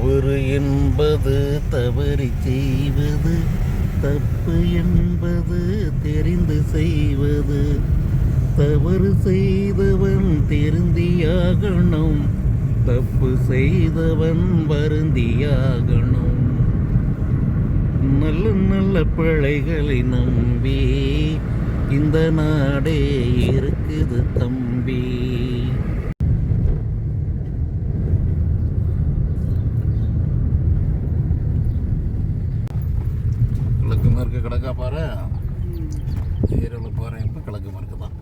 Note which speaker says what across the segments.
Speaker 1: தவறு என்பது தவறி செய்வது தப்பு என்பது தெரிந்து செய்வது. தவறு செய்தவன் திருந்தியாகணும் தப்பு செய்தவன் வருந்தியாகணும். நல்ல நல்ல பிழைகளை நம்பி இந்த நாடே இருக்குது தம்பி கிழக்கு மேற்கு கிழக்கா பாரு ஏரியாவில் போகிறேன் இப்போ கிழக்கு மேற்கு தான்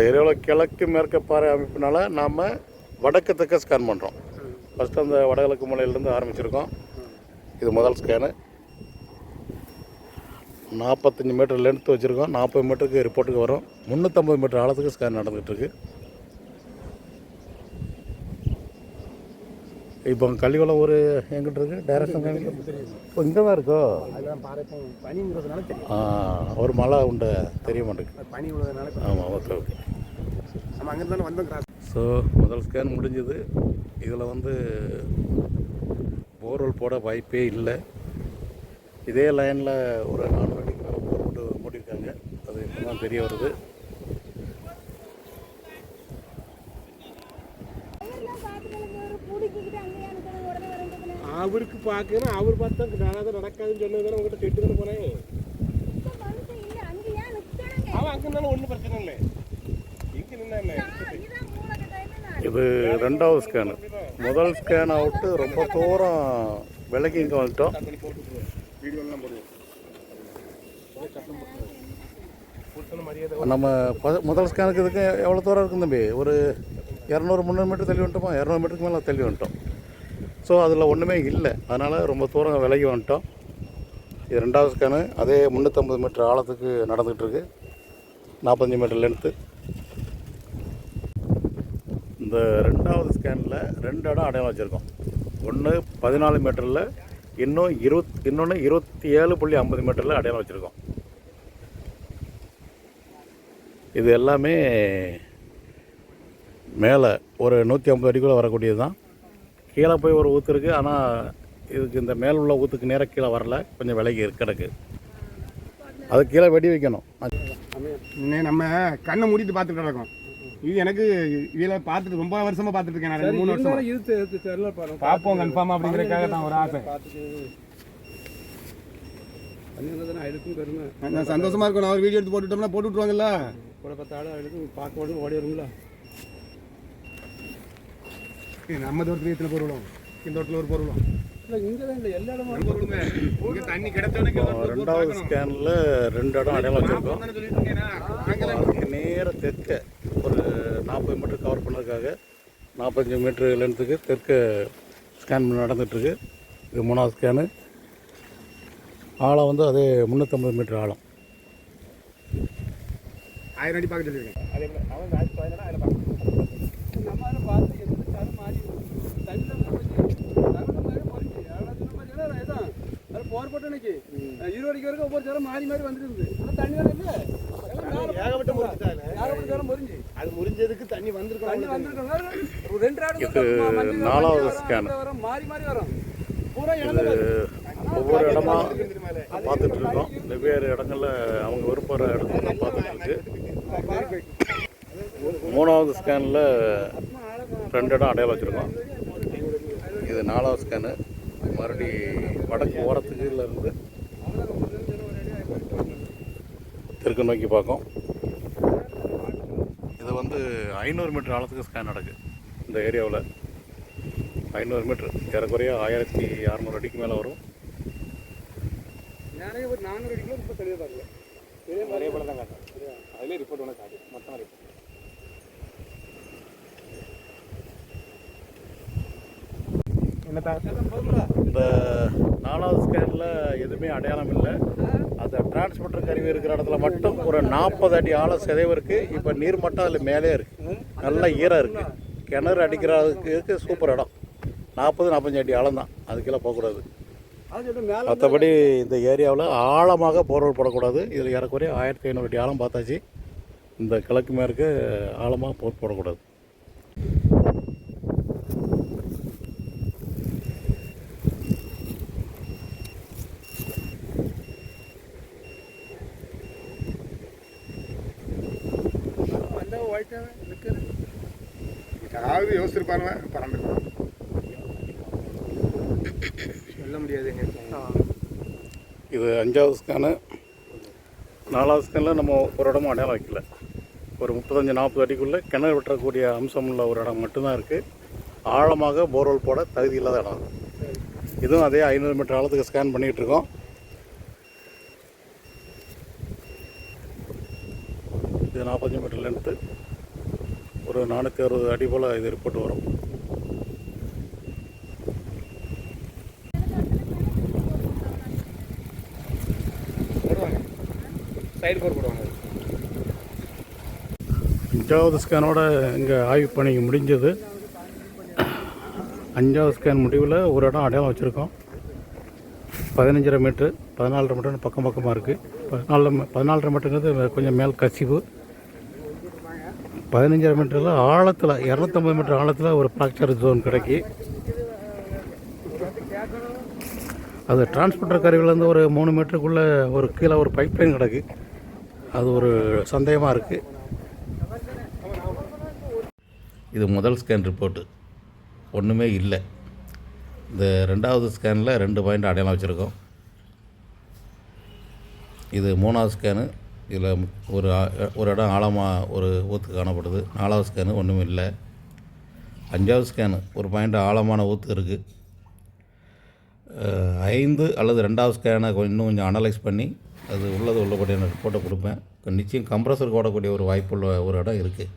Speaker 1: இந்த ஏரியாவில் கிழக்கு மேற்கு பாறை அமைப்பினால நாம் வடக்கு தக்க ஸ்கேன் பண்ணுறோம் ஃபஸ்ட்டு அந்த வடகிழக்கு மூலையிலேருந்து ஆரம்பிச்சிருக்கோம். இது முதல் ஸ்கேனு நாற்பத்தஞ்சு மீட்டர் லென்த்து வச்சுருக்கோம். நாற்பது மீட்டருக்கு ரிப்போர்ட்டுக்கு வரும். முந்நூற்றம்பது மீட்டர் ஆழத்துக்கு ஸ்கேன் நடந்துகிட்ருக்கு இப்போ கள்ளிக்குளம் ஒரு எங்கிட்ட இருக்கு? டைரக்ஷன் இப்போ இங்கே தான் இருக்கோ? ஆ, ஒரு மலை உண்டு தெரிய மாட்டேங்குது. ஆமாம் ஓகே ஓகே
Speaker 2: நம்ம அங்கே வந்தோம் கிராஸ்.
Speaker 1: ஸோ முதல் ஸ்கேன் முடிஞ்சது. இதில் வந்து போர்வெல் போட வாய்ப்பே இல்லை. இதே லைனில் ஒரு நாலு அடிக்கு மேலே போட்டு மூடியிருக்காங்க. அது இப்போ தான் தெரிய வருது.
Speaker 2: அவருக்கு பார்க்கணும் அவர் பார்த்தா நடக்காது நடக்காதுன்னு சொன்னது உங்ககிட்ட திட்டு தானே போனேன். அவன் அங்கே இருந்தாலும் ஒன்றும் பிரச்சனை இல்லை. இங்கே நின்னா
Speaker 1: இது ரெண்டாவது ஸ்கேனு முதல் ஸ்கேன் அவுட்டு ரொம்ப தூரம் விலகி இங்கே வந்துட்டோம். நம்ம முதல் ஸ்கேனுக்கு இதுக்கு எவ்வளோ தூரம் இருக்கும் தம்பி? ஒரு இரநூறு முந்நூறு மீட்டர் தள்ளி வந்துட்டோமா? இரநூறு மீட்டருக்கு மேலே தள்ளி வந்துட்டோம். ஸோ அதில் ஒன்றுமே இல்லை. அதனால் ரொம்ப தூரம் விலகி வந்துட்டோம். இது ரெண்டாவது ஸ்கேனு அதே முந்நூற்றம்பது மீட்டர் ஆழத்துக்கு நடந்துகிட்டு இருக்கு. நாற்பத்தஞ்சு மீட்டர் லென்த்து இந்த ரெண்டாவது ஸ்கேனில் ரெண்டு இடம் அடையாளம் வச்சுருக்கோம். ஒன்று பதினாலு மீட்டரில் இன்னும் இருபத் இன்னொன்று இருபத்தி ஏழு புள்ளி ஐம்பது மீட்டரில் அடையாளம் வச்சுருக்கோம். இது எல்லாமே மேலே ஒரு நூற்றி ஐம்பது அடிக்குள்ளே வரக்கூடியது தான். கீழே போய் ஒரு ஊற்று இருக்குது ஆனால் இதுக்கு இந்த மேல் உள்ள ஊற்றுக்கு நேராக கீழே வரல. கொஞ்சம் விலகி இருக்கு கிடக்கு. அது கீழே வெடி வைக்கணும்.
Speaker 2: நம்ம கண்ணை மூடிட்டு பார்த்துட்டு இருக்கோம் இது எனக்கு இதில் பார்த்துட்டு ரொம்ப வருஷமா பார்த்துட்டு இருக்கேன் நான். மூணு வருஷமா. பார்ப்போம் கன்ஃபார்மா அப்படிங்கிறதுக்காக தான் ஒரு ஆசை. சந்தோஷமா இருக்கும் நான் ஒரு வீடியோ எடுத்து போட்டுட்டோம்னா போட்டு விட்ருவாங்கல்ல
Speaker 3: கூட பார்த்தாலும் அழுக்கும் பார்க்க ஓடி வருங்களா
Speaker 2: நம்ம தோட்டத்துல எத்தனை பொருளும் இந்த தோட்டத்தில் ஒரு தண்ணி கிடைச்சோன்னு
Speaker 1: ரெண்டாவது ஸ்கேனில் ரெண்டு இடம் அடையாளம் வச்சுருக்கோம். அதுக்கு நேர தெற்க. ஒரு நாற்பது மீட்டர் கவர் பண்ணதுக்காக நாற்பத்தஞ்சு மீட்டர் லென்த்துக்கு தெற்க ஸ்கேன் நடந்துகிட்ருக்கு இது மூணாவது ஸ்கேனு ஆழம் வந்து அதே முந்நூற்றம்பது மீட்டர் ஆழம்.
Speaker 2: ஆயிரம் அடி பார்க்க சொல்லியிருக்கேன். அதே
Speaker 3: பார்த்து எந்த தரம் மாறி தண்ணி அது போர் போட்டு அடிக்கு வரைக்கும் ஒவ்வொரு தரம் மாறி மாறி வந்துட்டு இருந்தது ஆனால் தண்ணி வரல இல்லை.
Speaker 2: ஏகப்பட்ட முறிஞ்சுட்டாங்க.
Speaker 3: ஏகப்பட்ட தரம் முறிஞ்சு.
Speaker 2: அது முறிஞ்சதுக்கு தண்ணி வந்திருக்கும்
Speaker 3: தண்ணி ரெண்டு ஆடு
Speaker 1: இது நாலாவது.
Speaker 3: வரும் மாறி மாறி வரும். பூரா
Speaker 1: ஒவ்வொரு இடமா பார்த்துட்டு இருக்கோம். வெவ்வேறு இடங்கள்ல அவங்க விரும்புகிற இடத்துல பார்த்துட்டு இருக்கு. மூணாவது ஸ்கேனில் ரெண்டு இடம் அடையாளம் வச்சுருக்கோம். இது நாலாவது ஸ்கேனு மறுபடி வடக்கு ஓரத்துக்கு தெற்கு நோக்கி பார்க்கும். இது வந்து ஐநூறு மீட்டர் ஆழத்துக்கு ஸ்கேன் நடக்கு. இந்த ஏரியாவில் ஐநூறு மீட்டர். ஏறக்குறைய ஆயிரத்தி அறநூறு அடிக்கு மேலே வரும்.
Speaker 3: நிறைய ஒரு நானூறு அடிக்குள்ள ரொம்ப தெளிவாக பார்க்கல
Speaker 2: அதே போல தான் காட்டும். அதுலேயே ரிப்போர்ட் ஒன்று காட்டும். மொத்தமாக ரிப்போர்ட்
Speaker 1: இந்த நாலாவது ஸ்கேனில் எதுவுமே அடையாளம் இல்லை. அந்த டிரான்ஸ்மிட்டர் கருவி இருக்கிற இடத்துல மட்டும் ஒரு நாற்பது அடி ஆழ சிதைவு இருக்குது இப்போ நீர்மட்டம் அதில் மேலே இருக்குது நல்ல ஈரம் இருக்குது கிணறு அடிக்கிறதுக்கு சூப்பர் இடம். நாற்பது நாற்பத்தஞ்சு அடி ஆழம் தான். அதுக்கெல்லாம் போகக்கூடாது. மற்றபடி இந்த ஏரியாவில் ஆழமாக போர்வெல் போடக்கூடாது. இதில் ஏறக்குறைய ஆயிரத்தி ஐநூறு அடி ஆழம் பார்த்தாச்சு. இந்த கிழக்கு மேற்கு ஆழமாக போர் போடக்கூடாது.
Speaker 3: ஓயிட்டாவே நிற்கிறேன்
Speaker 2: ஏதாவது யோசிச்சிருப்பாருங்க பறந்து.
Speaker 3: சொல்ல முடியாதுங்க.
Speaker 1: இது அஞ்சாவது ஸ்கேனு. நாலாவது ஸ்கேனில் நம்ம ஒரு இடமும் அடையாளம் வைக்கல. ஒரு முப்பத்தஞ்சு நாற்பது அடிக்குள்ளே கிணறு வெட்டக்கூடிய அம்சம் உள்ள ஒரு இடம் மட்டும்தான் இருக்குது ஆழமாக போர்வெல் போட தகுதி இல்லாத இடம். இதுவும் அதே ஐநூறு மீட்டர் ஆழத்துக்கு ஸ்கேன் பண்ணிகிட்டு இது நாற்பத்தஞ்சு மீட்டர் லென்த்து ஒரு நானூற்றி அறுபது அடி போல் இது ரிப்போர்ட் வரும்.
Speaker 2: சைடு போடுவாங்க.
Speaker 1: அஞ்சாவது ஸ்கேனோட இங்கே ஆய்வு பணி முடிஞ்சது. அஞ்சாவது ஸ்கேன் முடிவில் ஒரு இடம் அடையாளம் வச்சுருக்கோம். பதினஞ்சரை மீட்ரு பதினாலரை மீட்டர் பக்கம் பக்கமாக இருக்குது பதினாலு பதினாலரை மீட்டருங்கிறது கொஞ்சம் மேல் கசிவு. பதினஞ்சாயிரம் மீட்டரில் ஆழத்தில் இரநூத்தம்பது மீட்டர் ஆழத்தில் ஒரு ஃப்ராக்சர் ஜோன் கிடைக்கி அது டிரான்ஸ்போர்ட்டர் கருவிலேருந்து ஒரு மூணு மீட்டருக்குள்ளே ஒரு கீழே ஒரு பைப் லைன் கிடக்கு. அது ஒரு சந்தேகமாக இருக்குது இது முதல் ஸ்கேன் ரிப்போர்ட்டு ஒன்றுமே இல்லை. இந்த ரெண்டாவது ஸ்கேனில் ரெண்டு பாயிண்ட் அடையாளம் வச்சுருக்கோம். இது மூணாவது ஸ்கேனு இதில் ஒரு ஒரு இடம் ஆழமாக ஒரு ஊற்று காணப்படுது. நாலாவது ஸ்கேனு ஒன்றும் இல்லை. அஞ்சாவது ஸ்கேனு ஒரு பாயிண்ட் ஆழமான ஊற்று இருக்குது ஐந்து அல்லது ரெண்டாவது ஸ்கேனை இன்னும் கொஞ்சம் அனலைஸ் பண்ணி அது உள்ளது உள்ளபடியான ரிப்போர்ட்டை கொடுப்பேன். நிச்சயம் கம்ப்ரஸருக்கு ஓடக்கூடிய ஒரு வாய்ப்புள்ள ஒரு இடம் இருக்குது